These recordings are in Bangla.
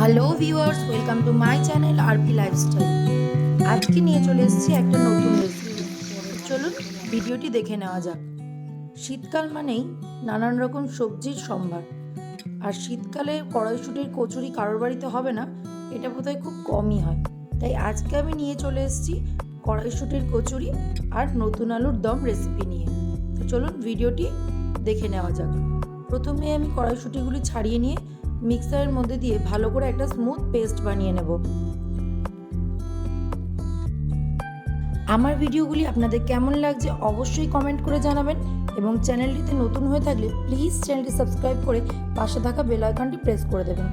Hello viewers welcome to my channel RP lifestyle আজকে নিয়ে চলে এসেছি একটা নতুন রেসিপি চলুন ভিডিওটি দেখে নেওয়া যাক। শীতকাল মানেই নানান রকম সবজির সম্ভার। আর শীতকালে কড়াইশুটির কচুরি কারোর বাড়িতে হবে না, এটা বোধহয় খুব কমই হয়। তাই আজকে আমি নিয়ে চলে এসেছি কড়াইশুটির কচুরি আর নতুন আলুর দম রেসিপি নিয়ে। তো চলুন ভিডিওটি দেখে নেওয়া যাক। প্রথমে আমি কড়াইশুটিগুলি ছাড়িয়ে নিয়ে মিক্সারের মধ্যে দিয়ে ভালো করে একটা স্মুথ পেস্ট বানিয়ে নেব। আমার ভিডিওগুলি আপনাদের কেমন লাগছে অবশ্যই কমেন্ট করে জানাবেন এবং চ্যানেলটিতে নতুন হয়ে থাকলে প্লিজ চ্যানেলটি সাবস্ক্রাইব করে পাশে থাকা বেল আইকনটি প্রেস করে দেবেন।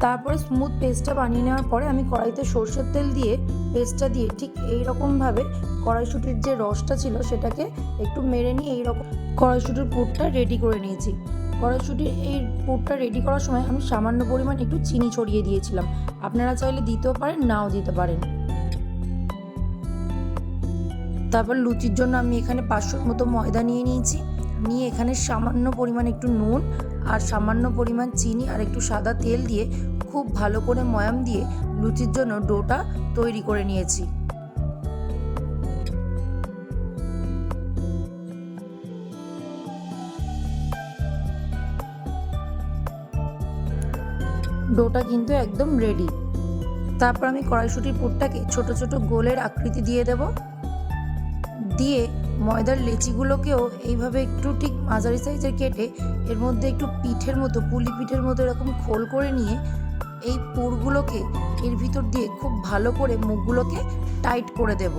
তারপরে স্মুথ পেস্টটা বানিয়ে নেওয়ার পরে আমি কড়াইতে সর্ষের তেল দিয়ে পেস্টটা দিয়ে ঠিক এই রকমভাবে কড়াইশুটির যে রসটা ছিল সেটাকে একটু মেরে নিয়ে এই রকম কড়াইশুটির পুরটা রেডি করে নিয়েছি। কড়াইশুটির এই পুরটা রেডি করার সময় আমি সামান্য পরিমাণ একটু চিনি ছড়িয়ে দিয়েছিলাম। আপনারা চাইলে দিতেও পারেন, নাও দিতে পারেন। তারপর লুচির জন্য আমি এখানে পাঁচশোর মতো ময়দা নিয়ে নিয়েছি। নিয়ে এখানে সামান্য পরিমাণ একটু নুন আর সামান্য পরিমাণ চিনি আর একটু সাদা তেল দিয়ে খুব ভালো করে ময়াম দিয়ে লুচির জন্য ডোটা তৈরি করে নিয়েছি। ডোটা কিন্তু একদম রেডি তারপর আমি কড়াইশুটির পুরটাকে ছোট ছোট গোলের আকৃতি দিয়ে দেব। দিয়ে ময়দার লেচিগুলোকেও এইভাবে একটু ঠিক মাঝারি সাইজের কেটে এর মধ্যে একটু পিঠের মতো, পুলি পিঠের মতো এরকম খোল করে নিয়ে এই পুরগুলোকে এর ভিতর দিয়ে খুব ভালো করে মুখগুলোকে টাইট করে দেব।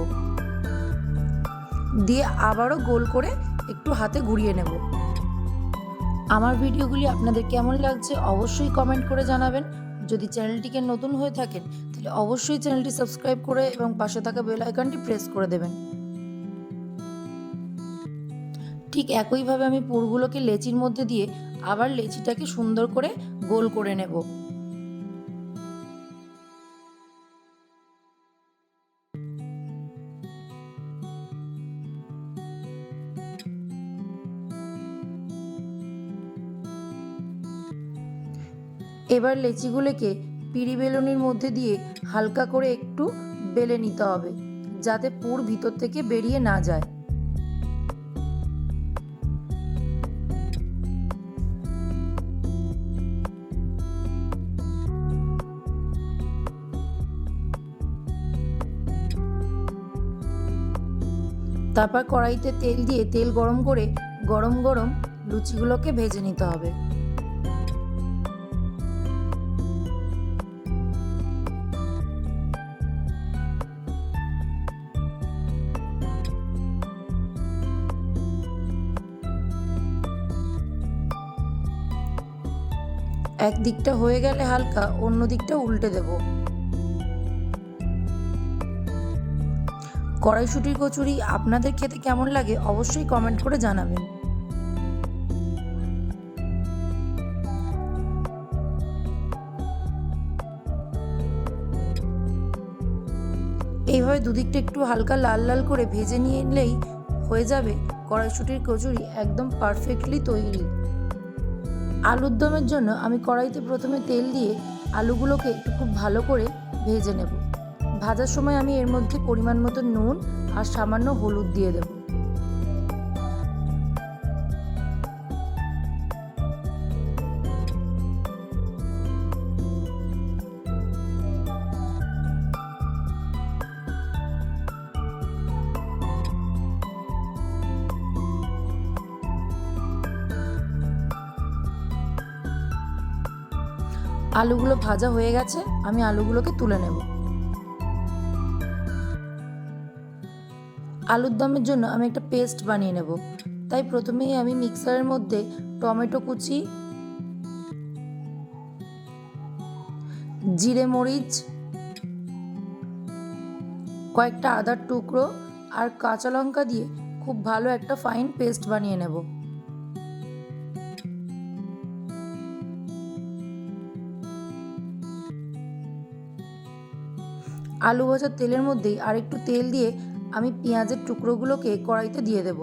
দিয়ে আবারও গোল করে একটু হাতে ঘুরিয়ে নেব। আমার ভিডিওগুলি আপনাদের কেমন লাগছে অবশ্যই কমেন্ট করে জানাবেন। যদি চ্যানেলটিকে নতুন হয়ে থাকেন, তাহলে অবশ্যই চ্যানেলটি সাবস্ক্রাইব করে এবং পাশে থাকা বেল আইকনটি প্রেস করে দেবেন। ঠিক একইভাবে আমি পুরগুলোকে লেচির মধ্যে দিয়ে আবার লেচিটাকে সুন্দর করে গোল করে নেব। এবার লেচিগুলোকে পিড়ি বেলুনির মধ্যে দিয়ে হালকা করে একটু বেলে নিতে হবে, যাতে পুর ভিতর থেকে বেরিয়ে না যায়। তারপর কড়াইতে তেল দিয়ে তেল গরম করে গরম গরম লুচিগুলোকে ভেজে নিতে হবে। এক দিকটা হয়ে গেলে হালকা অন্য দিকটা উল্টে দেব। কড়াইশুটির কচুরি আপনাদের খেতে কেমন লাগে অবশ্যই কমেন্ট করে জানাবেন। এইভাবে দুদিকটা একটু হালকা লাল লাল করে ভেজে নিয়ে নিলেই হয়ে যাবে কড়াইশুটির কচুরি একদম পারফেক্টলি তৈরি। আলুর দমের জন্য আমি কড়াইতে প্রথমে তেল দিয়ে আলুগুলোকে একটু খুব ভালো করে ভেজে নেব। ভাজার সময় আমি এর মধ্যে পরিমাণ মতো নুন আর সামান্য হলুদ দিয়ে দেব। আলুগুলো ভাজা হয়ে গেছে, আমি আলুগুলোকে তুলে নেব। আলুর দমের জন্য আমি একটা পেস্ট বানিয়ে নেব। তাই প্রথমেই আমি মিক্সারের মধ্যে টমেটো কুচি, জিরে মরিচ, কয়েকটা আদার টুকরো আর কাঁচা লঙ্কা দিয়ে খুব ভালো একটা ফাইন পেস্ট বানিয়ে নেব। আলু ভাজার তেলের মধ্যেই আরেকটু তেল দিয়ে আমি পেঁয়াজের টুকরোগুলোকে কড়াইতে দিয়ে দেব।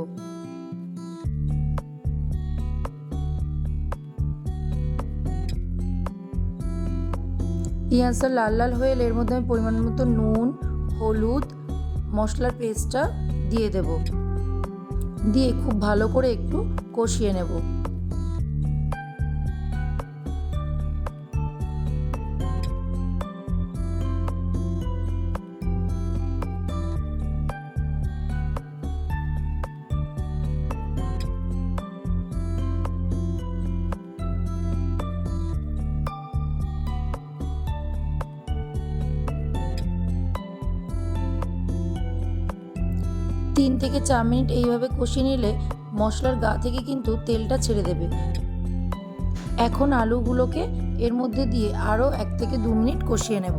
পেঁয়াজটা লাল লাল হয়ে এলে এর মধ্যে আমি পরিমাণ মতো নুন, হলুদ, মশলার পেস্টটা দিয়ে দেব। দিয়ে খুব ভালো করে একটু কষিয়ে নেব। তিন থেকে চার মিনিট এইভাবে কষিয়ে নিলে মশলার গা থেকে কিন্তু তেলটা ছেড়ে দেবে। এখন আলুগুলোকে এর মধ্যে দিয়ে আরও এক থেকে দু মিনিট কষিয়ে নেব।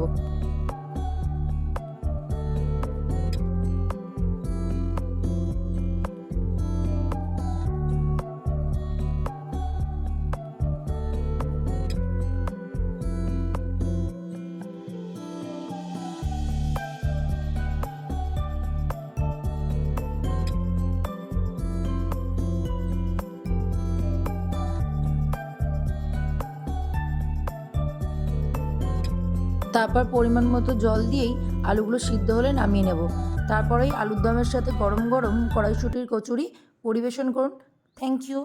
তারপর পরিমাণ মতো জল দিয়েই আলুগুলো সিদ্ধ হলে নামিয়ে নেব। তারপরেই আলুর দমের সাথে গরম গরম কড়াইশুটির কচুরি পরিবেশন করুন। Thank you